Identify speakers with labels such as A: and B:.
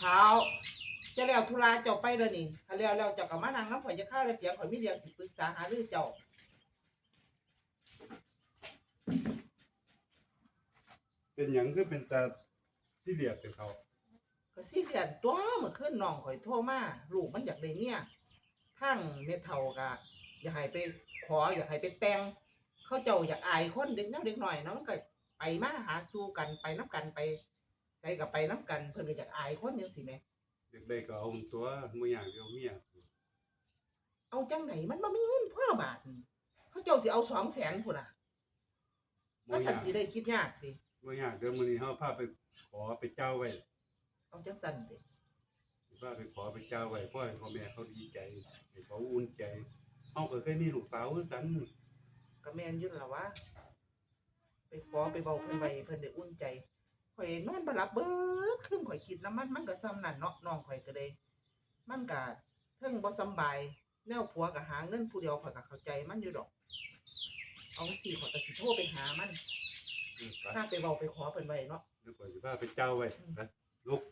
A: เท้าจะแล้วธุระเจ้าไปเด้อนี่ถ้าแล้วแล้วเจ้าก็มานั่งน้ำข่อยจะข้าวแล้วเสียงข่อยมีเรื่องสิปรึกษาหารือเจ้า
B: เป็นหยังคือเป็นตาที่เรียกแต่เขา
A: ก็สิเดือนตัวเมื่อคืนน้องข่อยโทรมาลูกมันอยากได้เมียทั้งเมเฒ่าก็อยากให้ไปขออยากให้ไปแต่งเขาเจ้าอยากอายคนเด็กน้อยเด็กหน่อยเนาะมันก็ไปมาหาสู่กันไปน้ำกันไป ใส่กับไปน้ำกัน เพิ่นก็อยากอายคนจังซี่แหม
B: อยากได้ก็เอาตัวบ่อยากเอาเมีย
A: เอาจังไหนมันบ่มีเงินพ่อบาทนี่เขาเจ้าสิเอา200,000พุ่นน่ะ
B: บ่
A: ถ้า
B: อ
A: สั
B: ยานก
A: สิได้คิดยากสิ
B: บ่อยากเดี๋ยวมื้อนี้เฮาพาไปขอไปเจ้าไว้
A: เอาจังสั่นสิ
B: พาไปขอไปเจ้าไว้เพราะให้พ่อแม่เขาดีใจให้เขาอุ่นใจเฮาก็เคยมีลูกสาวคือกัน
A: ก็แม่นอยู่ล่ะวะไปขอไปเว้าเพิ่นไว้เพิ่นได้อุ่นใจ ข่อยนอนบ่หลับเบิดคืนข่อยคิดแล้วมันมันก็ซ้ำนั่นเนาะน้องข่อยก็ได้มันก็เทิงบ่สำบายแนวผัวก็หาเงินผู้เดียวข่อยก็เข้าใจมันอยู่ดอก เอาสิข่อยก็สิโทรไปหามัน
B: เออไป
A: ถ้าไปเว้าไปขอเพิ่นไว้เนาะ
B: เดี๋ยวข่อยสิพาไปเจ้าไว้ไปลุก